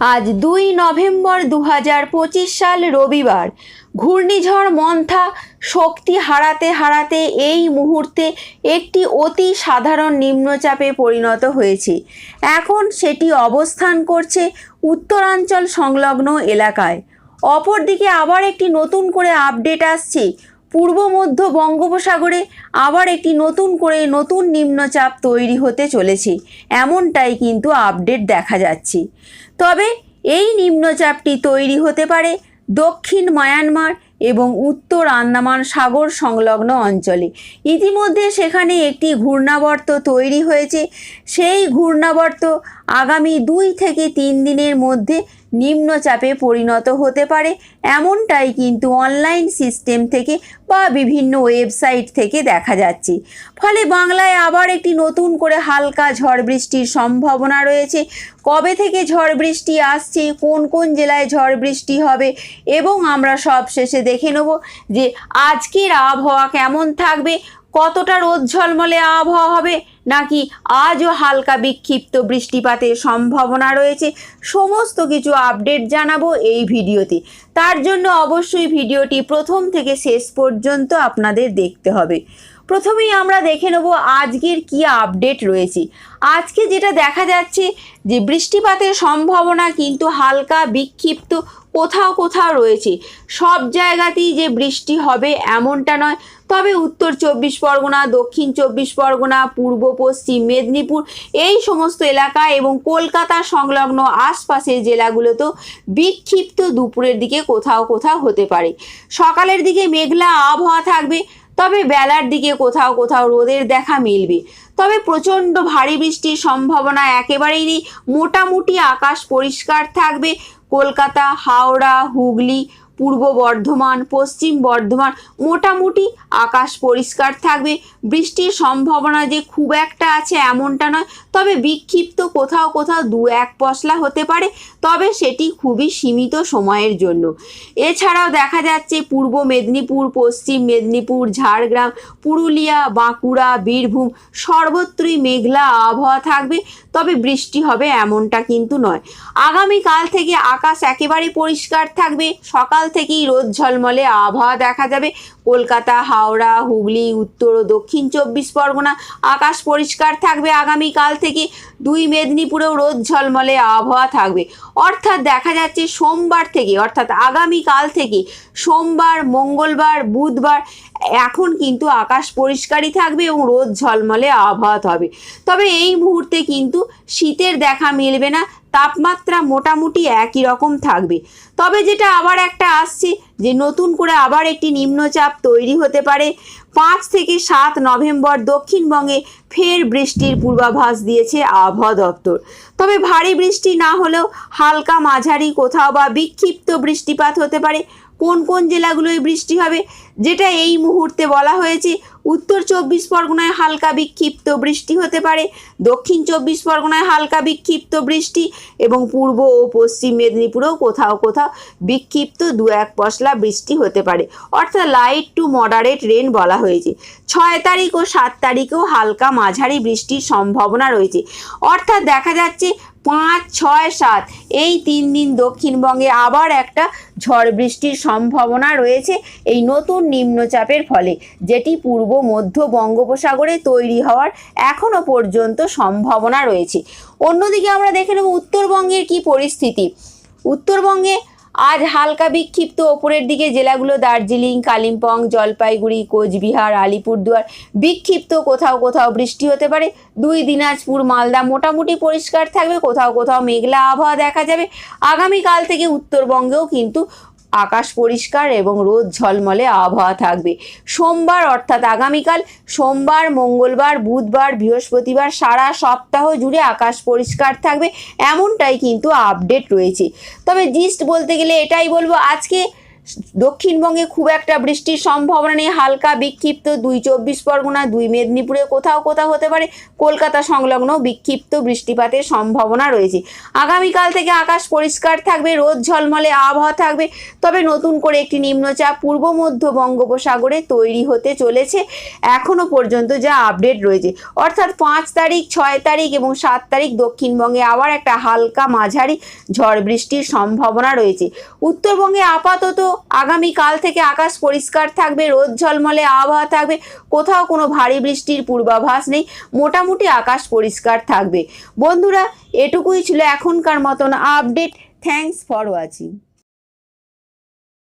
আজ দুই নভেম্বর দু হাজার পঁচিশ সাল রবিবার। ঘূর্ণিঝড় মন্থা শক্তি হারাতে হারাতে এই মুহূর্তে একটি অতি সাধারণ নিম্নচাপে পরিণত হয়েছে। এখন সেটি অবস্থান করছে উত্তরাঞ্চল সংলগ্ন এলাকায়। অপরদিকে আবার একটি নতুন করে আপডেট আসছে। পূর্ব মধ্য বঙ্গোপসাগরে আবার একটি নতুন করে নতুন নিম্নচাপ তৈরি হতে চলেছে। এমনটাই কিন্তু আপডেট দেখা যাচ্ছে। তবে এই নিম্নচাপটি তৈরি হতে পারে দক্ষিণ মায়ানমার এবং উত্তর আন্দামান সাগর সংলগ্ন অঞ্চলে। ইতিমধ্যে সেখানে একটি ঘূর্ণাবর্ত তৈরি হয়েছে। সেই ঘূর্ণাবর্ত আগামী দুই থেকে তিন দিনের মধ্যে নিম্নচাপে পরিণত হতে পারে। এমনটাই কিন্তু অনলাইন সিস্টেম থেকে বা বিভিন্ন ওয়েবসাইট থেকে দেখা যাচ্ছে। ফলে বাংলায় আবার একটি নতুন করে হালকা ঝড় বৃষ্টির সম্ভাবনা রয়েছে। কবে থেকে ঝড় বৃষ্টি আসছে, কোন কোন জেলায় ঝড় বৃষ্টি হবে, এবং আমরা সব শেষে দেখে নেব যে আজকের আবহাওয়া কেমন থাকবে, কতটা রোদ ঝলমলে আবহাওয়া হবে, নাকি আজও হালকা বিক্ষিপ্ত বৃষ্টিপাতের সম্ভাবনা রয়েছে, সমস্ত কিছু আপডেট জানাব এই ভিডিওতে। তার জন্য অবশ্যই ভিডিওটি প্রথম থেকে শেষ পর্যন্ত আপনাদের দেখতে হবে। প্রথমেই আমরা দেখে নেব আজকের কি আপডেট রয়েছে। আজকে যেটা দেখা যাচ্ছে যে বৃষ্টিপাতের সম্ভাবনা কিন্তু হালকা বিক্ষিপ্ত কোথাও কোথাও রয়েছে। সব জায়গাতেই যে বৃষ্টি হবে এমনটা নয়। তবে উত্তর চব্বিশ পরগনা, দক্ষিণ চব্বিশ পরগনা, পূর্ব, পশ্চিম মেদিনীপুর এই সমস্ত এলাকা এবং কলকাতা সংলগ্ন আশপাশের জেলাগুলোতেও বিক্ষিপ্ত দুপুরের দিকে কোথাও কোথাও হতে পারে। সকালের দিকে মেঘলা আবহাওয়া থাকবে, তবে বেলার দিকে কোথাও কোথাও রোদের দেখা মিলবে। তবে প্রচণ্ড ভারী বৃষ্টির সম্ভাবনা একেবারেই নেই। মোটামুটি আকাশ পরিষ্কার থাকবে। কলকাতা হাওড়া হুগলি পূর্ব বর্ধমান, পশ্চিম বর্ধমান, মোটামুটি আকাশ পরিষ্কার থাকবে। বৃষ্টির সম্ভাবনা যে খুব একটা আছে এমনটা নয়, তবে বিক্ষিপ্ত কোথাও কোথাও দু এক পশলা হতে পারে, তবে সেটি খুবই সীমিত সময়ের জন্য। এছাড়াও দেখা যাচ্ছে পূর্ব মেদিনীপুর, পশ্চিম মেদিনীপুর, ঝাড়গ্রাম, পুরুলিয়া, বাঁকুড়া, বীরভূম সর্বত্রই মেঘলা আবহাওয়া থাকবে, তবে বৃষ্টি হবে এমনটা কিন্তু নয়। আগামীকাল থেকে আকাশ একেবারে পরিষ্কার থাকবে, সকাল থেকেই রোদ ঝলমলে আবহাওয়া দেখা যাবে। কলকাতা, হাওড়া, হুগলি, উত্তর ও দক্ষিণ চব্বিশ পরগনা আকাশ পরিষ্কার থাকবে আগামীকাল থেকে। দুই মেদিনীপুরেও রোদ ঝলমলে আবহাওয়া থাকবে। অর্থাৎ দেখা যাচ্ছে সোমবার থেকে, অর্থাৎ আগামীকাল থেকে সোমবার, মঙ্গলবার, বুধবার এখন কিন্তু আকাশ পরিষ্কারই থাকবে এবং রোদ ঝলমলে আবহাওয়া হবে। তবে এই মুহূর্তে কিন্তু শীতের দেখা মিলবে না। তাপমাত্রা মোটামুটি একই রকম থাকবে। তবে যেটা আবার একটা আসছে, যে নতুন করে আবার একটি নিম্নচাপ তৈরি হতে পারে। পাঁচ থেকে সাত নভেম্বর দক্ষিণবঙ্গে ফের বৃষ্টির পূর্বাভাস দিয়েছে আবহাওয়া দপ্তর। তবে ভারী বৃষ্টি না হলেও হালকা মাঝারি কোথাও বা বিক্ষিপ্ত বৃষ্টিপাত হতে পারে। কোন কোন জেলাগুলোয় বৃষ্টি হবে, যেটা এই মুহূর্তে বলা হয়েছে। উত্তর চব্বিশ পরগনায় হালকা বিক্ষিপ্ত বৃষ্টি হতে পারে, দক্ষিণ চব্বিশ পরগনায় হালকা বিক্ষিপ্ত বৃষ্টি এবং পূর্ব ও পশ্চিম মেদিনীপুরেও কোথাও কোথাও বিক্ষিপ্ত দু এক পশলা বৃষ্টি হতে পারে। অর্থাৎ লাইট টু মডারেট রেন বলা হয়েছে। ছয় তারিখ ও সাত তারিখেও হালকা মাঝারি বৃষ্টির সম্ভাবনা রয়েছে। অর্থাৎ দেখা যাচ্ছে পাঁচ, ছয়, সাত। এই তিন দিন দক্ষিণবঙ্গে আবার একটা ঝড় বৃষ্টির সম্ভাবনা রয়েছে এই নতুন নিম্নচাপের ফলে, যেটি পূর্ব, মধ্য বঙ্গোপসাগরে তৈরি হওয়ার এখনও পর্যন্ত সম্ভাবনা রয়েছে। অন্যদিকে আমরা দেখে নেব উত্তরবঙ্গের কি পরিস্থিতি। উত্তরবঙ্গে আজ হালকা বিক্ষিপ্ত ওপরের দিকে জেলাগুলো দার্জিলিং, কালিম্পং, জলপাইগুড়ি, কোচবিহার, আলিপুরদুয়ার, বিক্ষিপ্ত কোথাও কোথাও বৃষ্টি হতে পারে। দুই দিনাজপুর, মালদা মোটামুটি পরিষ্কার থাকবে, কোথাও কোথাও মেঘলা আবহাওয়া দেখা যাবে। আগামীকাল থেকে উত্তরবঙ্গেও কিন্তু আকাশ পরিষ্কার এবং রোদ ঝলমলে আবহাওয়া থাকবে। সোমবার অর্থাৎ আগামীকাল, সোমবার, মঙ্গলবার, বুধবার, বৃহস্পতিবার সারা সপ্তাহ জুড়ে আকাশ পরিষ্কার থাকবে। এমনটাই কিন্তু আপডেট রয়েছে। তবে জিস্ট বলতে গেলে এটাই বলব, আজকে দক্ষিণবঙ্গে খুব একটা বৃষ্টির সম্ভাবনা নেই, হালকা বিক্ষিপ্ত দুই চব্বিশ পরগনা, দুই মেদিনীপুরে কোথাও কোথাও হতে পারে। কলকাতা সংলগ্ন বিক্ষিপ্ত বৃষ্টিপাতের সম্ভাবনা রয়েছে। আগামীকাল থেকে আকাশ পরিষ্কার থাকবে, রোদ ঝলমলে, আবহাওয়া থাকবে। তবে নতুন করে একটি নিম্নচাপ পূর্ব মধ্য বঙ্গোপসাগরে তৈরি হতে চলেছে। এখনও পর্যন্ত যা আপডেট রয়েছে। অর্থাৎ পাঁচ তারিখ, ছয় তারিখ এবং সাত তারিখ দক্ষিণবঙ্গে আবার একটা হালকা মাঝারি ঝড় বৃষ্টির সম্ভাবনা রয়েছে। উত্তরবঙ্গে আপাতত আগামীকাল থেকে আকাশ পরিষ্কার থাকবে, রোদ ঝলমলে, আবহাওয়া থাকবে, কোথাও কোনো ভারী বৃষ্টির পূর্বাভাস নেই, মোটামুটি আকাশ পরিষ্কার থাকবে। বন্ধুরা, এটুকুই ছিল এখনকার মতন আপডেট থ্যাংকস ফর ওয়াচিং